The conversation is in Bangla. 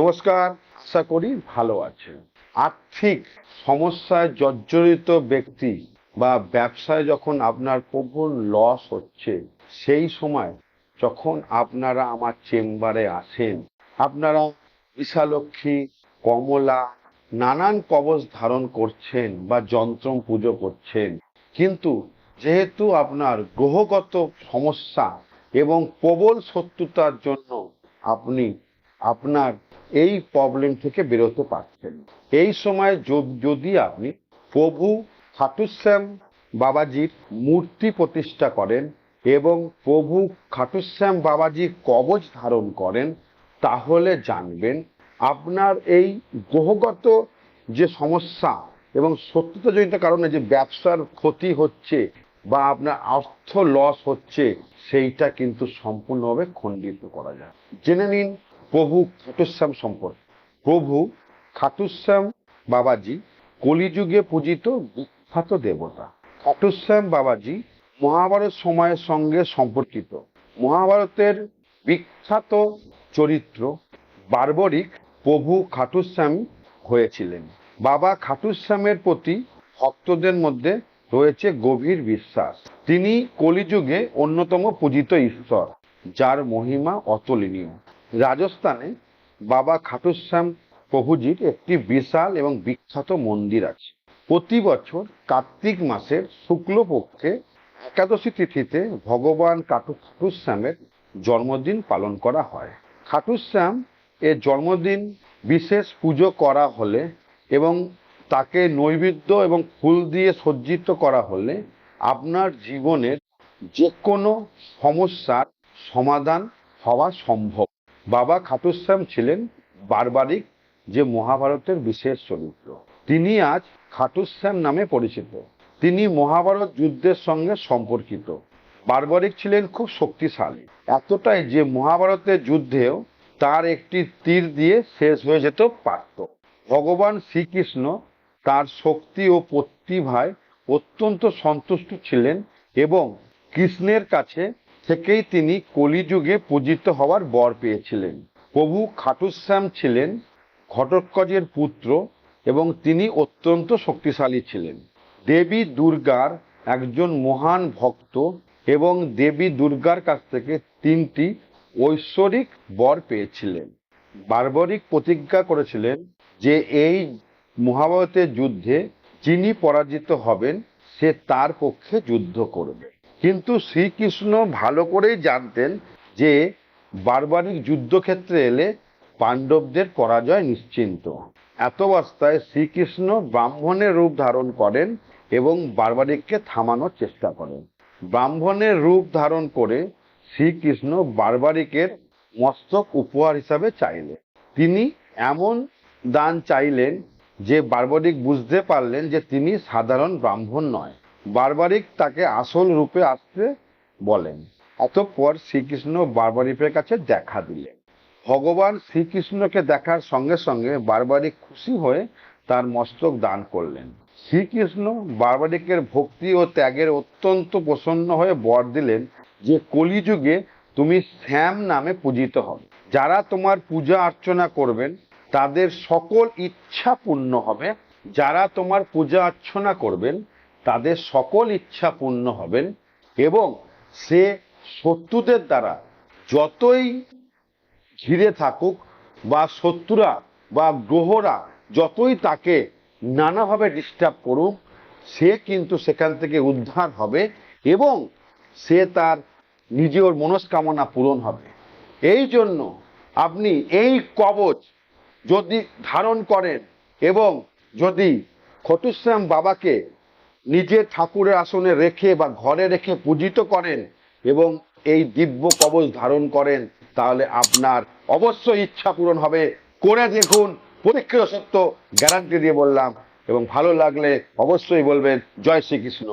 নমস্কার, আশা করি ভালো আছেন। আর্থিক সমস্যায় জর্জরিত ব্যক্তি বা ব্যবসায় যখন আপনার প্রবল লস হচ্ছে, সেই সময় যখন আপনারা আমার চেম্বারে আসেন, আপনারা বিশালক্ষী, কমলা, নানান কবচ ধারণ করছেন বা যন্ত্র পুজো করছেন। কিন্তু যেহেতু আপনার গ্রহগত সমস্যা এবং প্রবল শত্রুতার জন্য আপনি আপনার এই প্রবলেম থেকে বেরোতে পারছেন। এই সময় যদি আপনি প্রভু খাটুশ্যাম বাবাজির মূর্তি প্রতিষ্ঠা করেন এবং প্রভু খাটুশ্যাম বাবাজির কবচ ধারণ করেন, তাহলে জানবেন আপনার এই গ্রহগত যে সমস্যা এবং সত্যতাজনিত কারণে যে ব্যবসার ক্ষতি হচ্ছে বা আপনার অর্থ লস হচ্ছে, সেইটা কিন্তু সম্পূর্ণভাবে খণ্ডিত করা যায়। জেনে নিন প্রভু খাটুশ্যাম সম্পর্কে। প্রভু খাটুশ্যাম বাবাজি কলিযুগে পূজিত বিখ্যাত দেবতা। খাটুশ্যাম বাবাজি মহাভারত সময়ের সঙ্গে সম্পর্কিত। মহাভারতের বিখ্যাত চরিত্র বার্বরিক প্রভু খাটুশ্যাম হয়েছিলেন। বাবা খাটুশ্যামের প্রতি ভক্তদের মধ্যে রয়েছে গভীর বিশ্বাস। তিনি কলিযুগে অন্যতম পূজিত ঈশ্বর, যার মহিমা অতুলনীয়। রাজস্থানে বাবা খাটুশ্যাম প্রভুজির একটি বিশাল এবং বিখ্যাত মন্দির আছে। প্রতি বছর কার্তিক মাসের শুক্লপক্ষে একাদশী তিথিতে ভগবান কাটু খাটুশ্যামের জন্মদিন পালন করা হয়। খাটুশ্যাম এর জন্মদিন বিশেষ পুজো করা হলে এবং তাকে নৈবেদ্য এবং ফুল দিয়ে সজ্জিত করা হলে আপনার জীবনের যে কোনো সমস্যার সমাধান হওয়া সম্ভব। বাবা খাটুশ্যাম ছিলেন বারবারিক যে মহাভারতের বিশেষ চরিত্র। তিনি আজ খাটুশ্যাম নামে পরিচিত। তিনি মহাভারত যুদ্ধের সঙ্গে সম্পর্কিত। বারবারিক ছিলেন খুব শক্তিশালী। এতটাই যে মহাভারতের যুদ্ধেও তার একটি তীর দিয়ে শেষ হয়ে যেত পারত ভগবান শ্রীকৃষ্ণ তার শক্তি ও প্রতিভায় অত্যন্ত সন্তুষ্ট ছিলেন এবং কৃষ্ণের কাছে থেকেই তিনি কলিযুগে পূজিত হওয়ার বর পেয়েছিলেন। প্রভু খাটুশ্যাম ছিলেন ঘটোৎকচের পুত্র এবং তিনি অত্যন্ত শক্তিশালী ছিলেন। দেবী দুর্গার একজন মহান ভক্ত এবং দেবী দুর্গার কাছ থেকে তিনটি ঐশ্বরিক বর পেয়েছিলেন। বার্বরিক প্রতিজ্ঞা করেছিলেন যে এই মহাভারতের যুদ্ধে যিনি পরাজিত হবেন, সে তার পক্ষে যুদ্ধ করবে। কিন্তু শ্রীকৃষ্ণ ভালো করেই জানতেন যে বারবারিক যুদ্ধক্ষেত্রে এলে পাণ্ডবদের পরাজয় নিশ্চিন্ত। এত অবস্থায় শ্রীকৃষ্ণ ব্রাহ্মণের রূপ ধারণ করেন এবং বারবারিককে থামানোর চেষ্টা করেন। ব্রাহ্মণের রূপ ধারণ করে শ্রীকৃষ্ণ বারবারিকের মস্তক উপহার হিসাবে চাইলেন। তিনি এমন দান চাইলেন যে বারবারিক বুঝতে পারলেন যে তিনি সাধারণ ব্রাহ্মণ নয়। বারবারিক তাকে আসল রূপে আসতে বলেন। অতঃপর শ্রীকৃষ্ণ বারবারিকের কাছে দেখা দিলেন। ভগবান শ্রীকৃষ্ণকে দেখার সঙ্গে সঙ্গে বারবারিক খুশি হয়ে তার মস্তক দান করলেন। শ্রীকৃষ্ণ বারবারিকের ভক্তি ও ত্যাগের অত্যন্ত প্রসন্ন হয়ে বর দিলেন যে, কলিযুগে তুমি শ্যাম নামে পূজিত হবে। যারা তোমার পূজা অর্চনা করবেন, তাদের সকল ইচ্ছা পূর্ণ হবে। যারা তোমার পূজা অর্চনা করবেন তাদের সকল ইচ্ছা পূর্ণ হবেন এবং সে শত্রুদের দ্বারা যতই ঘিরে থাকুক বা শত্রুরা বা গ্রহরা যতই তাকে নানাভাবে ডিস্টার্ব করুক, সে কিন্তু সেখান থেকে উদ্ধার হবে এবং সে তার নিজের মনস্কামনা পূরণ হবে। এই জন্য আপনি এই কবচ যদি ধারণ করেন এবং যদি খটুশ্যাম বাবাকে নিজের ঠাকুরের আসনে রেখে বা ঘরে রেখে পূজিত করেন এবং এই দিব্য কবচ ধারণ করেন, তাহলে আপনার অবশ্যই ইচ্ছা পূরণ হবে। করে দেখুন পরীক্ষিত সত্য গ্যারান্টি দিয়ে বললাম এবং ভালো লাগলে অবশ্যই বলবেন, জয় শ্রীকৃষ্ণ।